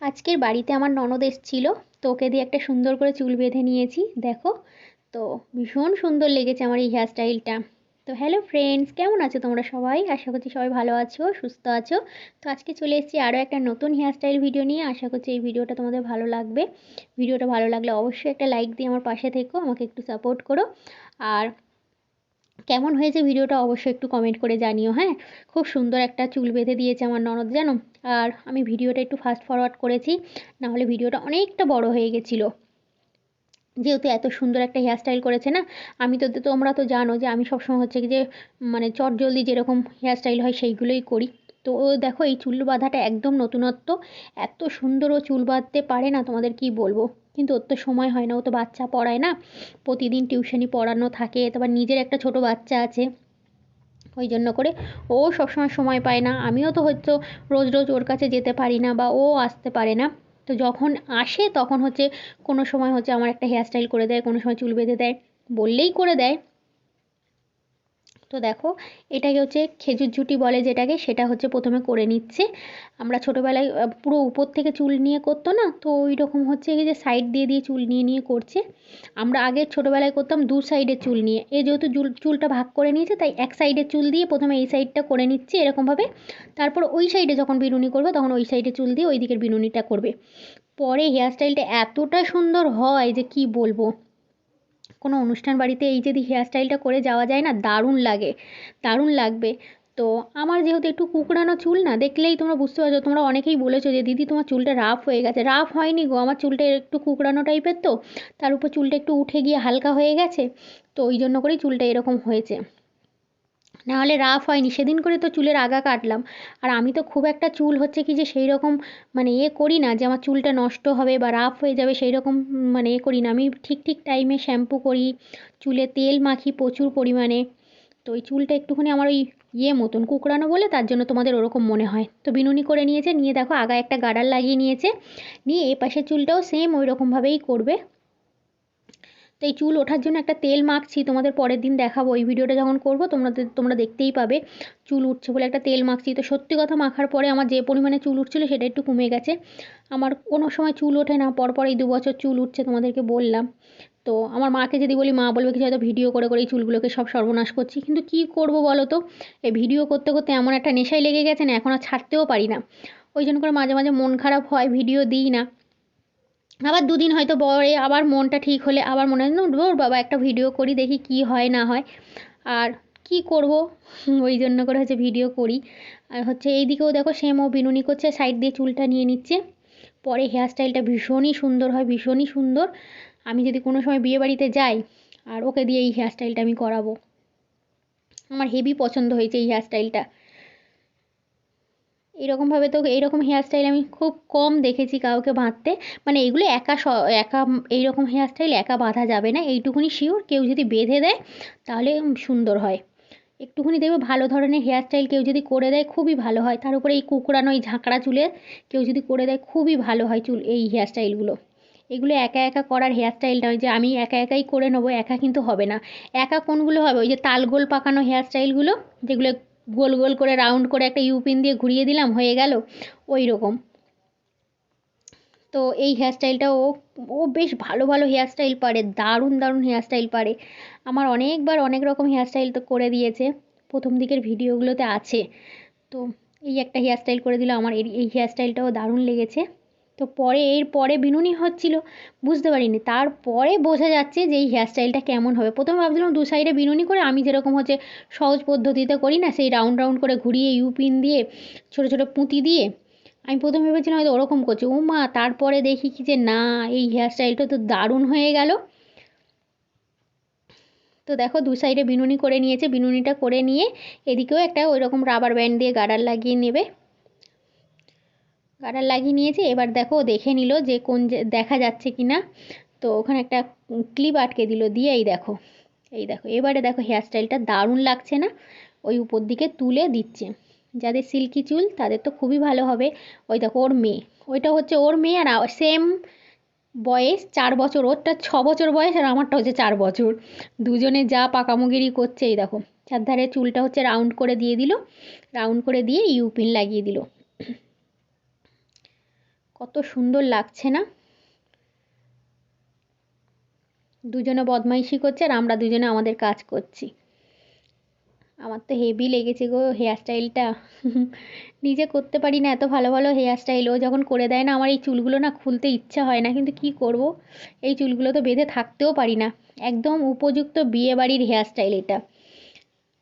আজকের বাড়িতে আমার ননদ এসেছিল, তো ওকে দিয়ে একটা সুন্দর করে চুল বেঁধে নিয়েছি, দেখো। তো ভীষণ সুন্দর লেগেছে আমার এই হেয়ার স্টাইলটা তো হ্যালো ফ্রেন্ডস কেমন আছো তোমরা সবাই? আশা করছি সবাই ভালো আছো, সুস্থ আছো। তো আজকে চলে এসেছি আরও একটা নতুন হেয়ার স্টাইল ভিডিও নিয়ে। আশা করছি এই ভিডিওটা তোমাদের ভালো লাগবে। ভিডিওটা ভালো লাগলে অবশ্যই একটা লাইক দিয়ে আমার পাশে থেকো, আমাকে একটু সাপোর্ট করো। আর কেমন হয়েছে ভিডিওটা অবশ্যই একটু কমেন্ট করে জানিও হ্যাঁ? খুব সুন্দর একটা চুল বেঁধে দিয়েছে আমার ননদ, জানো? আর আমি ভিডিওটা একটু ফাস্ট ফরওয়ার্ড করেছি, নাহলে ভিডিওটা অনেকটা বড় হয়ে গেছিল। যেহেতু এত সুন্দর একটা হেয়ারস্টাইল করেছে না, আমি তো তোমরা তো জানো যে আমি সবসময় হচ্ছে যে মানে চট জলদি যেরকম হেয়ারস্টাইল হয় সেইগুলোই করি। তো ও দেখো এই চুল বাঁধাটা একদম নতুনত্ব, এত সুন্দর ও চুল বাঁধতে পারে না তোমাদের কি বলব? কিন্তু ওর তো সময় হয় না, ও তো বাচ্চা পড়ায় না। প্রতিদিন টিউশনি পড়ানো থাকে, তারপর নিজের একটা ছোট বাচ্চা আছে। ওই জন্য করে ও সবসময় সময় পায় না। আমিও তো হয়তো রোজ রোজ ওর কাছে যেতে পারি না বা ও আসতে পারে না। তো যখন আসে তখন হচ্ছে কোনো সময় হচ্ছে আমার একটা হেয়ারস্টাইল করে দেয়, কোনো সময় চুল বেঁধে দেয়, বললেই করে দেয়। তো দেখো, এটাকে হচ্ছে খেজুর ঝুটি বলে যেটাকে, সেটা হচ্ছে প্রথমে করে নিচ্ছে। আমরা ছোটোবেলায় পুরো উপর থেকে চুল নিয়ে করতো না? তো ওই রকম হচ্ছে যে সাইড দিয়ে দিয়ে চুল নিয়ে নিয়ে করছে। আমরা আগে ছোটোবেলায় করতাম দু সাইডের চুল নিয়ে। এ যেহেতু চুল চুলটা ভাগ করে নিয়েছে, তাই এক সাইডের চুল দিয়ে প্রথমে এই সাইডটা করে নিচ্ছে এরকমভাবে। তারপর ওই সাইডে যখন বিনুনি করবে, তখন ওই সাইডে চুল দিয়ে ওই দিকের বিনুনিটা করবে। পরে হেয়ারস্টাইলটা এতটা সুন্দর হয় যে কি বলব? কোনো অনুষ্ঠান বাড়িতে এই যদি হেয়ার স্টাইলটা করে যাওয়া যায় না, দারুণ লাগে, দারুণ লাগবে। তো আমার যেহেতু একটু কুঁকড়ানো চুল না, দেখলেই তোমরা বুঝতে পারছ, তোমরা অনেকেই বলেছ যে, দিদি, তোমার চুলটা রাফ হয়ে গেছে। রাফ হয়নি গো, আমার চুলটা একটু কুঁকড়ানো টাইপের তো, তার উপর চুলটা একটু উঠে গিয়ে হালকা হয়ে গেছে, তো ওই জন্য করেই চুলটা এরকম হয়েছে। নাহলে রাফ হয়নি। সেদিন করে তো চুলের আগা কাটলাম। আর আমি তো খুব একটা চুল হচ্ছে কি যে সেই রকম মানে এ করি না যে আমার চুলটা নষ্ট হবে বা রাফ হয়ে যাবে সেই রকম মানে এ করি না। আমি ঠিক ঠিক টাইমে শ্যাম্পু করি, চুলে তেল মাখি প্রচুর পরিমাণে। তো ওই চুলটা একটুখানি আমার ওই ইয়ে মতন, কুকড়ানো বলে তার জন্য তোমাদের ওরকম মনে হয়। তো বিনুনি করে নিয়েছে, নিয়ে দেখো আগায় একটা গাডার লাগিয়ে নিয়েছে। নিয়ে এ পাশের চুলটাও সেম ওই রকমভাবেই করবে। তো এই চুল ওঠার জন্য একটা তেল মাখছি, তোমাদের পরের দিন দেখাবো। এই ভিডিওটা যখন করব, তোমরা তোমরা দেখতেই পাবে চুল উঠছে বলে একটা তেল মাখছি। তো সত্যি কথা মাখার পরে আমার যে পরিমাণে চুল উঠছিলো সেটা একটু কমে গেছে। আমার কোনো সময় চুল ওঠে না, পরপর এই দু বছর চুল উঠছে তোমাদেরকে বললাম। তো আমার মাকে যদি বলি, মা, বলবে কিছু হয়তো ভিডিও করে করে এই চুলগুলোকে সব সর্বনাশ করছি। কিন্তু কী করব বলো তো? এই ভিডিও করতে করতে এমন একটা নেশায় লেগে গেছে না, এখন আর ছাড়তেও পারি না। ওই জন্য করে মাঝে মাঝে মন খারাপ হয়, ভিডিও দিই না। আবার দুদিন হয়তো পরে আবার মনটা ঠিক হলে আবার মনে হয় ওর বাবা, একটা ভিডিও করি, দেখি কি হয়, না হয়। আর কি করব? ওই জন্য করে হচ্ছে ভিডিও করি। আর হচ্ছে এই দিকেও দেখো সেম ও বিনুনি করছে সাইড দিয়ে চুলটা নিয়ে নিচ্ছে। পরে হেয়ার স্টাইলটা ভীষণই সুন্দর হয়, ভীষণই সুন্দর। আমি যদি কোনো সময় বিয়ে বাড়িতে যাই, আর ওকে দিয়ে এই হেয়ার স্টাইলটা আমি করাবো। আমার হেভি পছন্দ হয়েছে এই হেয়ার স্টাইলটা এরকমভাবে তো এইরকম হেয়ারস্টাইল আমি খুব কম দেখেছি কাউকে বাঁধতে। মানে এগুলো একা একা এইরকম হেয়ারস্টাইল একা বাঁধা যাবে না। এইটুকুনি শিওর কেউ যদি বেঁধে দেয়, তাহলে সুন্দর হয়। একটুখানি দেখবে ভালো ধরনের হেয়ারস্টাইল কেউ যদি করে দেয়, খুবই ভালো হয়। তার উপরে এই কুকড়ানো, এই ঝাঁকড়া চুলে কেউ যদি করে দেয়, খুবই ভালো হয় চুল, এই হেয়ারস্টাইলগুলো এগুলো একা একা করার হেয়ারস্টাইল নয় যে আমি একা একাই করে নেব, একা কিন্তু হবে না। একা কোনগুলো হবে? ওই যে তালগোল পাকানো হেয়ারস্টাইলগুলো যেগুলো গোল গোল করে রাউন্ড করে একটা ইউপিন দিয়ে ঘুরিয়ে দিলাম, হয়ে গেল ওই রকম তো এই হেয়ারস্টাইলটা ও ও বেশ ভালো ভালো হেয়ারস্টাইল পারে, দারুণ দারুণ হেয়ারস্টাইল পারে। আমার অনেকবার অনেক রকম হেয়ারস্টাইল তো করে দিয়েছে, প্রথম দিকের ভিডিওগুলোতে আছে। তো এই একটা হেয়ারস্টাইল করে দিল, আমার এই হেয়ারস্টাইলটাও দারুণ লেগেছে। তো পরে, এর পরে বিনুনি হচ্ছিল, বুঝতে পারিনি। তারপরে বোঝা যাচ্ছে যে এই হেয়ারস্টাইলটা কেমন হবে। প্রথমে ভাবছিলাম দু সাইডে বিনুনি করে, আমি যেরকম হচ্ছে সহজ পদ্ধতিতে করি না, সেই রাউন্ড রাউন্ড করে ঘুরিয়ে ইউপিন দিয়ে, ছোটো ছোটো পুঁতি দিয়ে, আমি প্রথমে ভেবেছিলাম হয়তো ওরকম করছে। ও মা, তারপরে দেখি কি যে না, এই হেয়ারস্টাইলটা তো দারুণ হয়ে গেল। তো দেখো, দু সাইডে বিনুনি করে নিয়েছে। বিনুনিটা করে নিয়ে এদিকেও একটা ওই রকম রাবার ব্যান্ড দিয়ে গার্ডার লাগিয়ে নেবে। গার্ডার লাগিয়ে নিয়েছি। এবার দেখো দেখে নিল যে কোন দেখা যাচ্ছে কি না তো ওখানে একটা ক্লিপ আটকে দিল দিয়ে এই দেখো। এই দেখো, এবারে দেখো হেয়ারস্টাইলটা দারুণ লাগছে না? ওই উপর দিকে তুলে দিচ্ছে। যাদের সিল্কি চুল, তাদের তো খুবই ভালো হবে। ওই দেখো ওর মেয়ে। ওইটা হচ্ছে ওর মেয়ে আর সেম বয়স, চার বছর। ওরটা ছ বছর বয়স আর আমারটা হচ্ছে চার বছর। দুজনে যা পাকামুগিরি করছে, এই দেখো। চারধারে চুলটা হচ্ছে রাউন্ড করে দিয়ে দিল। রাউন্ড করে দিয়ে ইউপিন লাগিয়ে দিল। কত সুন্দর লাগছে না? দুজনে বদমাইশি করছে আর আমরা দুজনে আমাদের কাজ করছি। আমার তো হেভি লেগেছে গো হেয়ার স্টাইলটা নিজে করতে পারি না এত ভালো ভালো হেয়ার স্টাইল ও যখন করে দেয় না, আমার এই চুলগুলো না খুলতে ইচ্ছা হয় না। কিন্তু কি করব? এই চুলগুলো তো বেঁধে থাকতেও পারি না। একদম উপযুক্ত বিয়েবাড়ির হেয়ার স্টাইল এটা।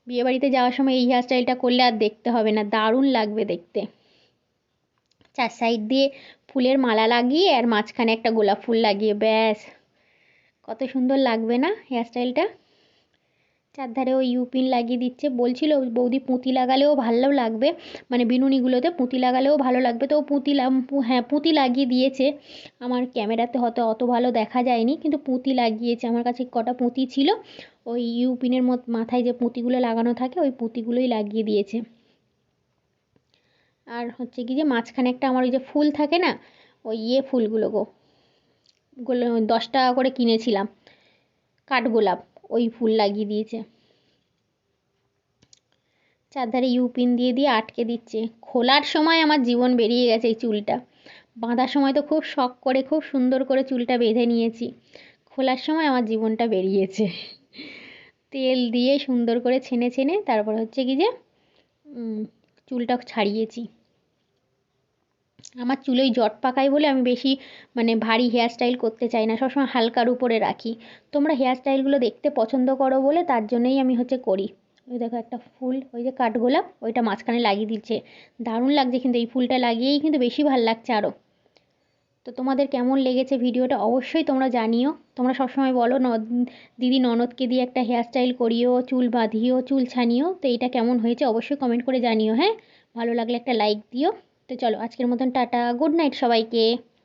বিয়েবাড়িতে যাওয়ার সময় এই হেয়ার স্টাইলটা করলে আর দেখতে হবে না। দারুণ লাগবে দেখতে। চার সাইড দিয়ে ফুলের মালা লাগিয়ে আর মাঝখানে একটা গোলাপ ফুল লাগিয়ে, ব্যাস। কত সুন্দর লাগবে না হেয়ার স্টাইলটা চারধারে ওই ইউপিন লাগিয়ে দিচ্ছে। বলছিল, বৌদি, পুঁতি লাগালেও ভালো লাগবে। মানে বিনুনিগুলোতে পুঁতি লাগালেও ভালো লাগবে। তো পুঁতি হ্যাঁ পুঁতি লাগিয়ে দিয়েছে। আমার ক্যামেরাতে হয়তো অত ভালো দেখা যায়নি, কিন্তু পুঁতি লাগিয়েছে। আমার কাছে কটা পুঁতি ছিল। ওই ইউপিনের মত মাথায় যে পুঁতিগুলো লাগানো থাকে, ওই পুঁতিগুলোই লাগিয়ে দিয়েছে। আর হচ্ছে কি যে মাঝখানে একটা আমার ওই যে ফুল থাকে না, ওই ইয়ে ফুলগুলো গো দশ টাকা করে কিনেছিলাম কাঠগোলাপ ওই ফুল লাগিয়ে দিয়েছে। চারধারে ইউপিন দিয়ে দিয়ে আটকে দিচ্ছে। খোলার সময় আমার জীবন বেরিয়ে গেছে এই চুলটা। বাঁধার সময় তো খুব শখ করে, খুব সুন্দর করে চুলটা বেঁধে নিয়েছি। খোলার সময় আমার জীবনটা বেরিয়েছে। তেল দিয়ে সুন্দর করে ছেনে ছেনে, তারপর হচ্ছে কি যে চুলটা ছাড়িয়েছি। আমার চুলেই জট পাকায় বলে আমি বেশি মানে ভারী হেয়ার স্টাইল করতে চাই না, সবসময় হালকার উপরে রাখি। তোমরা হেয়ার স্টাইলগুলো দেখতে পছন্দ করো বলে তার জন্যই আমি হচ্ছে করি। ওই দেখো একটা ফুল, ওই যে কাঠগোলাপ, ওইটা মাঝখানে লাগিয়ে দিচ্ছে। দারুণ লাগছে কিন্তু এই ফুলটা লাগিয়েই কিন্তু বেশি ভালো লাগছে আরও তো তোমাদের কেমন লেগেছে ভিডিওটা অবশ্যই তোমরা জানিও। তোমরা সবসময় বলো, ন দিদি ননদকে দিয়ে একটা হেয়ার স্টাইল করিও, চুল বাঁধিও, চুল ছানিও, তো এইটা কেমন হয়েছে অবশ্যই কমেন্ট করে জানিও হ্যাঁ? ভালো লাগলে একটা লাইক দিও। তো চলো, আজকের মতন টাটা গুড নাইট সবাইকে।